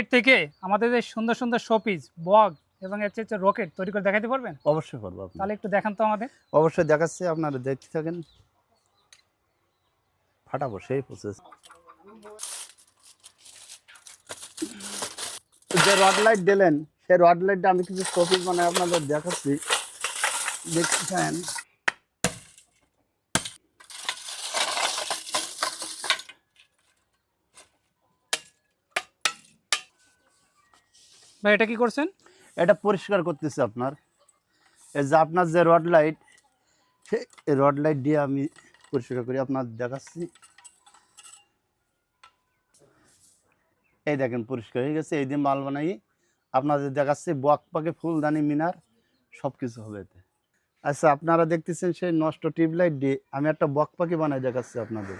Side থেকে আমাদের যে সুন্দর সুন্দর শোপিস বগ এবং হচ্ছে হচ্ছে রকেট তৈরি করে দেখাতে পারবেন? অবশ্যই করব তাহলে একটু দেখান তো আমাদের। অবশ্যই দেখাচ্ছি আপনারা দেখতে থাকেন। ফাটাবো সেই প্রসেস যে রড লাইট দিলেন সেই রড লাইটটা আমি কিছু কপিস মানে আপনাদের দেখাচ্ছি। দেখতে ভাই, এটা কি করছেন? এটা পরিষ্কার করতেছি আপনার। এই যে আপনার যে রড লাইট সেই রড লাইট দিয়ে আমি পরিষ্কার করি আপনার দেখাচ্ছি। এই দেখেন, পরিষ্কার হয়ে গেছে। এই দিয়ে মাল বানাই, আপনাদের দেখাচ্ছি বক পাকে ফুলদানি, মিনার সব কিছু হবে এতে। আচ্ছা আপনারা দেখতেছেন সেই নষ্ট টিউবলাইট দিয়ে আমি একটা বক পাখি বানাই দেখাচ্ছি আপনাদের।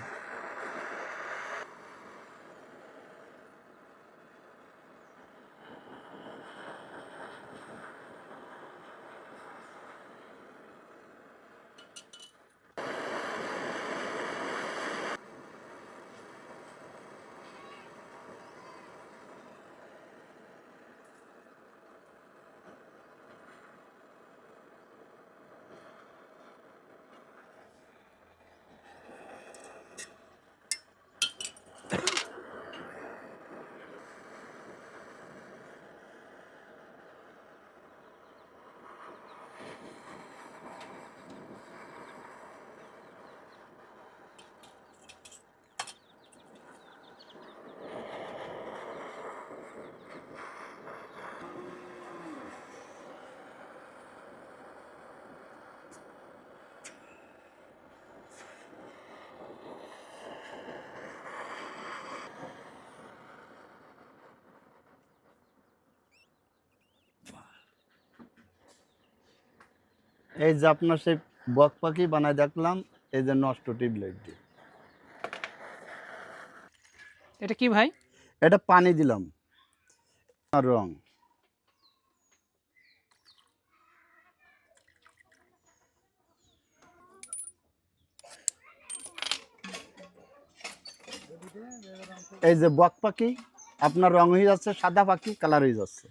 এই যে আপনার সেই বক পাখি বানায় দেখলাম এই যে নষ্ট টিউবলাইট দিয়ে। এটা কি ভাই? এটা পানি দিলাম। আর রং। এই যে বক পাখি আপনার রং হয়ে যাচ্ছে সাদা পাখি কালার হয়ে যাচ্ছে।